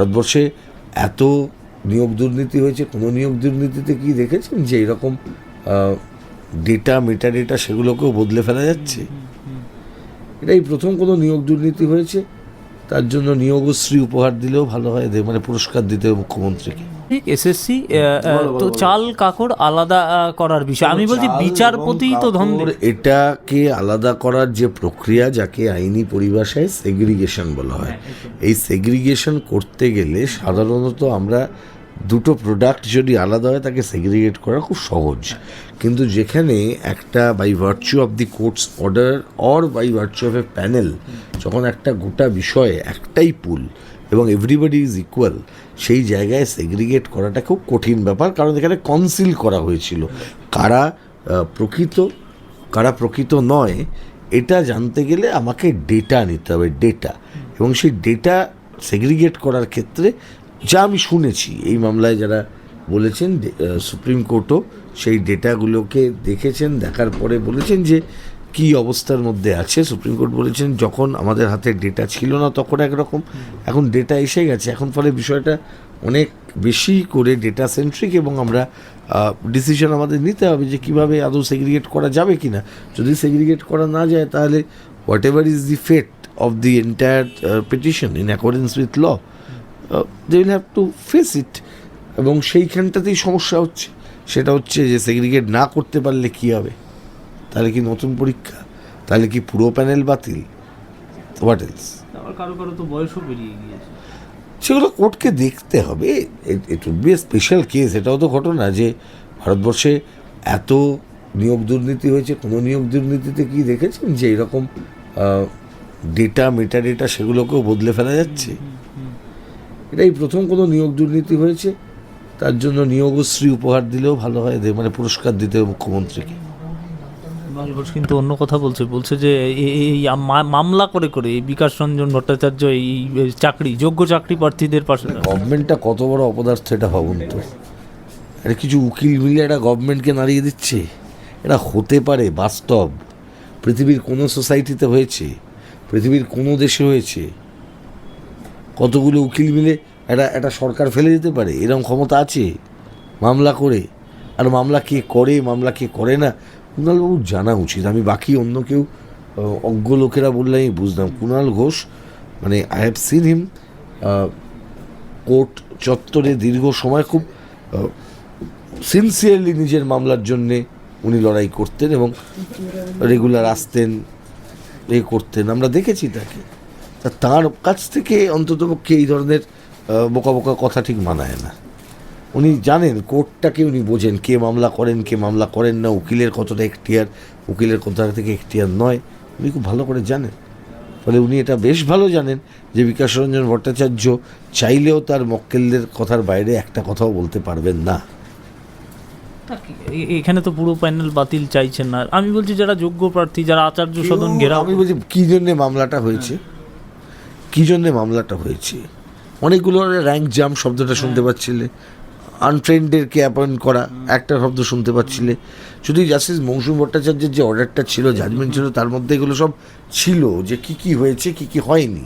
ভারতবর্ষে এত নিয়োগ দুর্নীতি হয়েছে কোনো নিয়োগ দুর্নীতিতে কি দেখেছেন যে এরকম ডেটা মেটা ডেটা সেগুলোকেও বদলে ফেলা যাচ্ছে? এটাই প্রথম কোনো নিয়োগ দুর্নীতি হয়েছে। তার জন্য নিয়োগশ্রী উপহার দিলেও ভালো হয় এদের মানে পুরস্কার দিতে হবে মুখ্যমন্ত্রীকে। এসএসসি তো চাল কাকড় আলাদা করার বিষয়। আমি বলছি বিচারপতি তো ধন্দে। এটাকে আলাদা করার যে প্রক্রিয়া যাকে আইনি পরিভাষায় সেগ্রিগেশন বলা হয় এই সেগ্রিগেশন করতে গেলে সাধারণত আমরা দুটো প্রোডাক্ট যদি আলাদা হয় তাকে সেগ্রিগেট করা খুব সহজ। কিন্তু যেখানে একটা by virtue of the court's order or by virtue of a panel যখন একটা গোটা বিষয়ে একটাই পুল এবং এভরিবডি ইজ ইকুয়াল সেই জায়গায় সেগ্রিগেট করাটা খুব কঠিন ব্যাপার, কারণ এখানে কনসিল করা হয়েছিল। কারা প্রকৃত কারা প্রকৃত নয়, এটা জানতে গেলে আমাকে ডেটা নিতে হবে ডেটা এবং সেই ডেটা সেগ্রিগেট করার ক্ষেত্রে যা আমি শুনেছি, এই মামলায় যারা বলেছেন সুপ্রিম কোর্টও সেই ডেটাগুলোকে দেখেছেন, দেখার পরে বলেছেন যে কি অবস্থার মধ্যে আছে? সুপ্রিম কোর্ট বলেছেন, যখন আমাদের হাতে ডেটা ছিল না তখন একরকম। এখন ডেটা এসে গেছে। এখন ফলে বিষয়টা অনেক বেশি করে ডেটা সেন্ট্রিক এবং আমরা ডিসিশন আমাদের নিতে হবে যে কীভাবে আদৌ সেগ্রিগেট করা যাবে কি না যদি সেগ্রিগেট করা না যায়, তাহলে whatever is the fate of the entire petition in accordance with law they will have to face it এবং সেইখানটাতেই সমস্যা হচ্ছে। সেটা হচ্ছে যে সেগ্রিগেট না করতে পারলে কি হবে? তাহলে কি নতুন পরীক্ষা? তাহলে কি পুরো প্যানেল বাতিল? হোয়াট এলস কারও কারও তো বয়সও পেরিয়ে গিয়েছে। সেগুলো কোর্টকে দেখতে হবে। It would be special case এটাও তো ঘটনা যে ভারতবর্ষে এত নিয়োগ দুর্নীতি হয়েছে। কোনো নিয়োগ দুর্নীতিতে কি দেখেছেন যে এরকম ডেটা মেটা ডেটা সেগুলোকেও বদলে ফেলা যাচ্ছে? এটাই প্রথম কোনো নিয়োগ দুর্নীতি হয়েছে। তার জন্য নিয়োগশ্রী উপহার দিলেও ভালো হয়। মানে পুরস্কার দিতে হবে মুখ্যমন্ত্রীকে। ঘোষ কিন্তু অন্য কথা বলছে বলছে যে এই মামলা করে করে এই বিকাশ রঞ্জন ভট্টাচার্য এই এই চাকরি যোগ্য চাকরি প্রার্থীদের পাশে গভর্নমেন্টটা কত বড় অপদার্থ এটা ভাবুন তো। এটা কিছু উকিল মিলে একটা গভর্নমেন্টকে নাড়িয়ে দিচ্ছে। এটা হতে পারে বাস্তব। পৃথিবীর কোনো সোসাইটিতে হয়েছে পৃথিবীর কোনো দেশে হয়েছে। কতগুলো উকিল মিলে একটা একটা সরকার ফেলে দিতে পারে? এরকম ক্ষমতা আছে মামলা করে। আর মামলা কে করে মামলা কে করে না কুণালবাবু জানা উচিত। আমি বাকি অন্য কেউ অজ্ঞ লোকেরা বললে আমি বুঝতাম। কুণাল ঘোষ মানে I have seen him court চত্বরে দীর্ঘ সময় খুব সিনসিয়ারলি নিজের মামলার জন্যে উনি লড়াই করতেন এবং রেগুলার আসতেন, এ করতেন। আমরা দেখেছি তাকে। তা তার কাছ থেকে অন্ততপক্ষে এই ধরনের বোকা বোকা কথা ঠিক মানায় না। উনি জানেন কোর্টটাকে উনি বোঝেন কে মামলা করেন কে মামলা করেন না উকিলের কতটা এখতিয়ার উকিলের কোথা থেকে এখতিয়ার নয় উনি খুব ভালো করে জানেন। ফলে উনি এটা বেশ ভালো জানেন যে বিকাশ রঞ্জন ভট্টাচার্য চাইলেও তার মক্কেলদের কথার বাইরে একটা কথাও বলতে পারবেন না। এখানে তো পুরো প্যানেল বাতিল চাইছেন না। আমি বলছি যারা যোগ্য প্রার্থী যারা আচার্য সদন ঘেরা আমি বলছি কী জন্যে মামলাটা হয়েছে? কী জন্যে মামলাটা হয়েছে? অনেকগুলো র্যাঙ্ক জাম শব্দটা শুনতে পাচ্ছিলে। আনট্রেন্ডেরকে অ্যাপয়েন্ট করা, একটা শব্দ শুনতে পাচ্ছিলে। যদি জাস্টিস মৌসুম ভট্টাচার্যের যে অর্ডারটা ছিল জাজমেন্ট ছিল, তার মধ্যে এগুলো সব ছিল যে কি কি হয়েছে, কি কি হয়নি।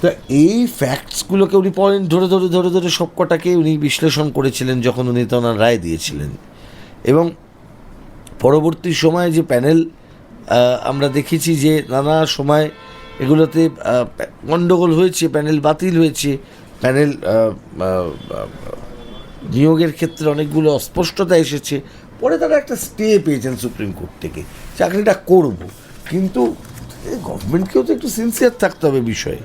তা এই ফ্যাক্টসগুলোকে উনি পয়েন্ট ধরে ধরে ধরে ধরে সব কটাকে উনি বিশ্লেষণ করেছিলেন যখন উনি তো ওনার রায় দিয়েছিলেন। এবং পরবর্তী সময়ে যে প্যানেল আমরা দেখেছি যে নানা সময় এগুলোতে গণ্ডগোল হয়েছে প্যানেল বাতিল হয়েছে প্যানেল নিয়োগের ক্ষেত্রে অনেকগুলো অস্পষ্টতা এসেছে। পরে তারা একটা স্টে পেয়েছেন সুপ্রিম কোর্ট থেকে। চাকরিটা করব। কিন্তু গভর্নমেন্টকেও তো একটু সিনসিয়ার থাকতে হবে বিষয়ে।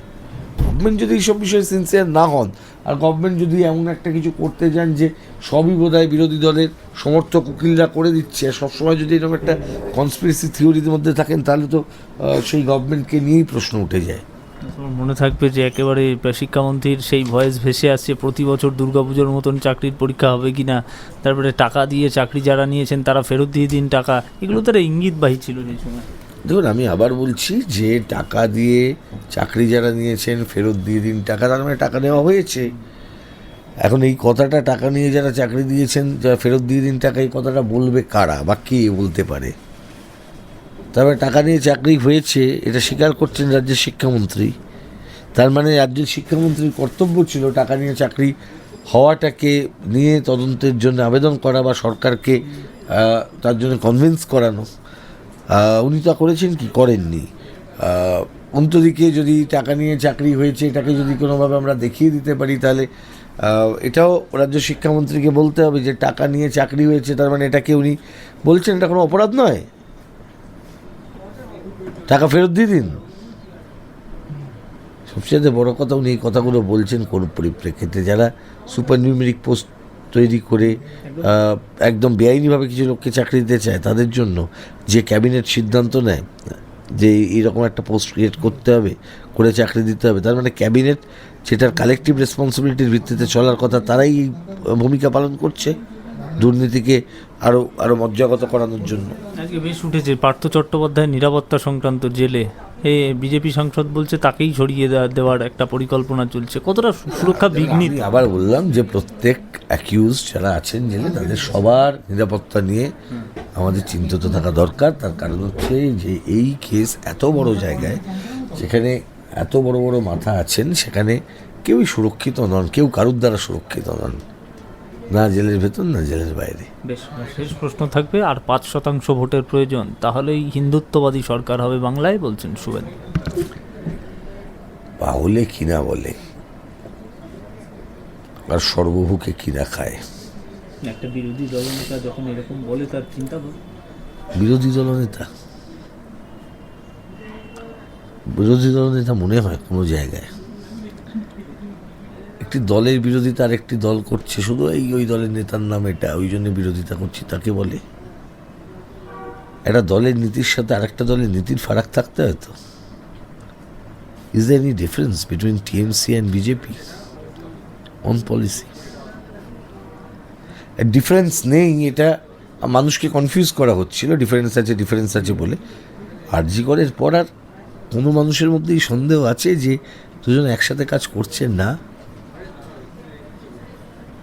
গভর্নমেন্ট যদি এইসব বিষয়ে সিনসিয়ার না হন, আর গভর্নমেন্ট যদি এমন একটা কিছু করতে যান যে সবই বোধহয় বিরোধী দলের সমর্থক উকিলরা করে দিচ্ছে সবসময় যদি এরকম একটা কনস্পিরেসি থিওরির মধ্যে থাকেন, তাহলে তো সেই গভর্নমেন্টকে নিয়েই প্রশ্ন উঠে যায়। মনে থাকবে যে একেবারে শিক্ষামন্ত্রীর সেই ভয়েস ভেসে আসছে, প্রতি বছর দুর্গাপুজোর মতন চাকরির পরীক্ষা হবে কি না তারপরে টাকা দিয়ে চাকরি যারা নিয়েছেন তারা ফেরত দিয়ে দিন টাকা, এগুলো তো একটা ইঙ্গিতবাহী ছিল সেই সময়। দেখুন, আমি আবার বলছি যে টাকা দিয়ে চাকরি যারা নিয়েছেন ফেরত দিয়ে দিন টাকা, তার মানে টাকা নেওয়া হয়েছে। এখন এই কথাটা, টাকা নিয়ে যারা চাকরি দিয়েছেন, যারা ফেরত দিয়ে দিন টাকা, এই কথাটা বলবে কারা বা কে বলতে পারে? তবে টাকা নিয়ে চাকরি হয়েছে, এটা স্বীকার করছেন রাজ্যের শিক্ষামন্ত্রী। তার মানে রাজ্যের শিক্ষামন্ত্রীর কর্তব্য ছিল টাকা নিয়ে চাকরি হওয়াটাকে নিয়ে তদন্তের জন্য আবেদন করা বা সরকারকে তার জন্য কনভিন্স করানো। উনি তা করেছেন কি? করেননি। অন্তদিকে যদি টাকা নিয়ে চাকরি হয়েছে, এটাকে যদি কোনোভাবে আমরা দেখিয়ে দিতে পারি তাহলে এটাও রাজ্য শিক্ষামন্ত্রীকে বলতে হবে যে টাকা নিয়ে চাকরি হয়েছে, তার মানে এটাকে উনি বলছেন, এটা কোনো অপরাধ নয়। টাকা ফেরত দিয়ে দিন। সবচেয়ে বড় কথা উনি এই কথাগুলো বলছেন কোন পরিপ্রেক্ষিতে, যারা সুপার নিউমেরিক পোস্ট তৈরি করে একদম বেআইনিভাবে কিছু লোককে চাকরি দিতে চায়, তাদের জন্য যে ক্যাবিনেট সিদ্ধান্ত নেয়, যে এইরকম একটা পোস্ট ক্রিয়েট করতে হবে, করে চাকরি দিতে হবে, তার মানে ক্যাবিনেট, সেটার কালেকটিভ রেসপন্সিবিলিটির ভিত্তিতে চলার কথা তারাই ভূমিকা পালন করছে। দুর্নীতিকে আরও আরও মজ্জাগত করানোর জন্য। আজকে বেশ উঠেছে পার্থ চট্টোপাধ্যায় নিরাপত্তা সংক্রান্ত জেলে। এ বিজেপি সাংসদ বলছে তাকেই সরিয়ে দেওয়া- দেওয়ার একটা পরিকল্পনা চলছে। কতটা সুরক্ষা বিঘ্নিত? আবার বললাম যে প্রত্যেক অ্যাকিউজ যারা আছেন জেলে তাদের সবার নিরাপত্তা নিয়ে আমাদের চিন্তিত থাকা দরকার। তার কারণ হচ্ছে যে এই কেস এত বড় জায়গায় যেখানে এত বড় বড় মাথা আছেন সেখানে কেউই সুরক্ষিত নন কেউ কারুর দ্বারা সুরক্ষিত নন। না জেলের ভেতর না জেলের বাইরে। বেশ শেষ প্রশ্ন থাকবে আর পাঁচ শতাংশ ভোটের প্রয়োজন তাহলেই হিন্দুত্ববাদী সরকার হবে বাংলায় বলছেন শুভেন। বাহুলে কিনা বলে আর সর্বভুকে কিনা খায়। একটা বিরোধী দলনেতা যখন এরকম বলে তার চিন্তা বিরোধী দলনেতা বিরোধী দলনেতা মনে হয় কোনো জায়গায়। একটি দলের বিরোধিতা আর একটি দল করছে। শুধু এই, ওই দলের নেতার নাম এটা, ওই জন্য বিরোধিতা করছি, তাকে বলে। একটা দলের নীতির সাথে আরেকটা দলের নীতির ফারাক থাকতে হয় তো। Is the any difference between TMC and BJP on policy difference নেই, এটা মানুষকে কনফিউজ করা হচ্ছিল ডিফারেন্স আছে ডিফারেন্স আছে বলে। আরজি করের পর আর কোনো মানুষের মধ্যেই সন্দেহ আছে যে দুজন একসাথে কাজ করছেন না।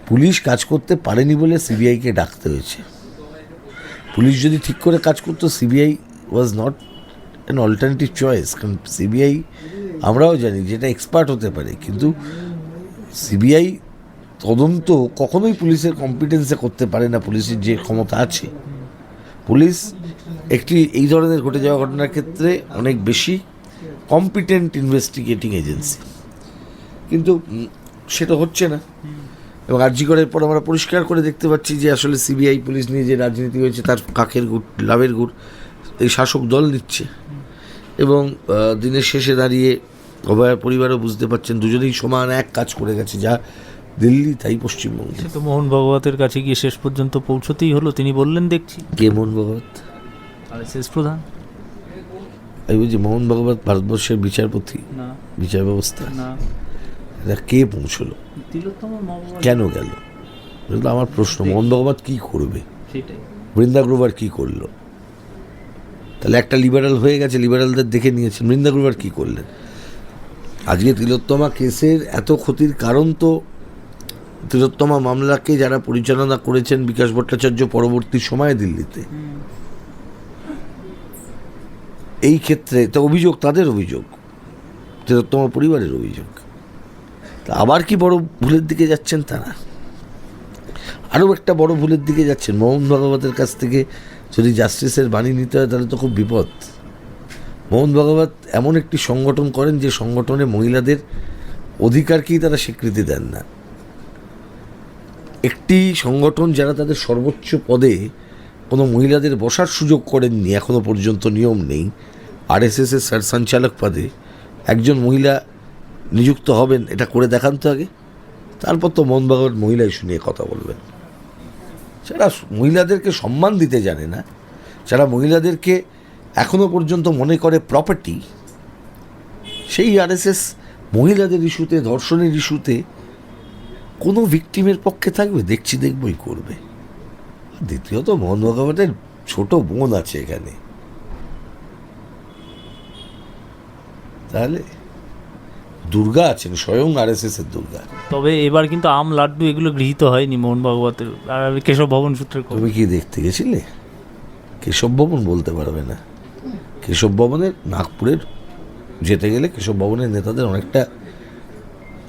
পুলিশ কাজ করতে পারেনি বলে সিবিআইকে ডাকতে হয়েছে। পুলিশ যদি ঠিক করে কাজ করতো, CBI was not an alternative choice কারণ সিবিআই আমরাও জানি যেটা এক্সপার্ট হতে পারে, কিন্তু সিবিআই তদন্ত কখনোই পুলিশের কম্পিটেন্সে করতে পারে না, পুলিশের যে ক্ষমতা আছে। পুলিশ একটি এই ধরনের ঘটে যাওয়া ঘটনার ক্ষেত্রে অনেক বেশি কম্পিটেন্ট ইনভেস্টিগেটিং এজেন্সি কিন্তু সেটা হচ্ছে না। এবং আরজি করার পর আমরা পরিষ্কার করে দেখতে পাচ্ছি যে আসলে সিবিআই পুলিশ নিয়ে যে রাজনীতি হয়েছে তার কাকের গুড় লাভের গুড় এই শাসক দল নিচ্ছে। এবং দিনের শেষে দাঁড়িয়ে অভয়ার পরিবারও বুঝতে পারছেন দুজনেই সমান এক কাজ করে গেছে যা দিল্লি তাই পশ্চিমবঙ্গে। তো মোহন ভগবতের কাছে গিয়ে শেষ পর্যন্ত পৌঁছতেই হলো তিনি বললেন দেখছি। কে মোহন ভগবত? আর শেষ প্রধান। আমি বলছি মোহন ভগবত ভারতবর্ষের বিচারপতি না। বিচার ব্যবস্থা। না। কে পৌঁছলো? কেন গেল? এটা আমার প্রশ্ন ভগবত কী করবে? সেটাই বৃন্দা গ্রোভার কী করল? তাহলে একটা লিবারাল হয়ে গেছে লিবারালদের দেখে নিয়েছেন বৃন্দা গ্রোভার কী করলেন? আজকে তিলোত্তমা কেসের এত ক্ষতির কারণ তো তিলোত্তমা মামলাকে যারা পরিচালনা করেছেন বিকাশ ভট্টাচার্য পরবর্তী সময়ে দিল্লিতে। এই ক্ষেত্রে তো অভিযোগ তাদের অভিযোগ তিলোত্তমা পরিবারের অভিযোগ। তা আবার কি বড় ভুলের দিকে যাচ্ছেন তারা? আরও একটা বড় ভুলের দিকে যাচ্ছেন। মোহন ভগবতের কাছ থেকে যদি জাস্টিসের বাণী নিতে হয়, তাহলে তো খুব বিপদ। মোহন ভগবত এমন একটি সংগঠন করেন, যে সংগঠনে মহিলাদের অধিকারকেই তারা স্বীকৃতি দেন না। একটি সংগঠন যারা তাদের সর্বোচ্চ পদে কোনো মহিলাদের বসার সুযোগ করেননি, এখনও পর্যন্ত নিয়ম নেই। আরএসএস এর স্যার সঞ্চালক পদে একজন মহিলা নিযুক্ত হবেন, এটা করে দেখান তো আগে। তারপর তো ভাগবত মহিলাই শুনিয়ে কথা বলবেন। যারা মহিলাদেরকে সম্মান দিতে জানে না, যারা মহিলাদেরকে এখনও পর্যন্ত মনে করে প্রপার্টি সেই আরএসএস মহিলাদের ইস্যুতে ধর্ষণের ইস্যুতে কোনো ভিকটিমের পক্ষে থাকবে? দেখছি, দেখবই করবে। দ্বিতীয়ত মোহন ভগবতের ছোট বোন আছে এখানে। তাহলে দুর্গা আছেন স্বয়ং আর এস এর দুর্গা। তবে এবার কিন্তু আম লাড্ডু এগুলো গৃহীত হয়নি মোহন ভাগবতের। আর কেশব ভবন সূত্রে। তুমি কি দেখতে গেছিলে? কেশব ভবন বলতে পারবে না। কেশব ভবনের নাগপুরের যেতে গেলে কেশব ভবনের নেতাদের অনেকটা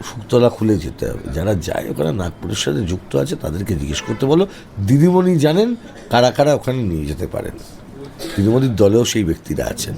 শুকতলা খুলে যেতে হবে। যারা যায় ওখানে নাগপুরের সাথে যুক্ত আছে তাদেরকে জিজ্ঞেস করতে বলো। দিদিমণি জানেন কারা কারা ওখানে নিয়ে যেতে পারেন। দিদিমণির দলেও সেই ব্যক্তিরা আছেন।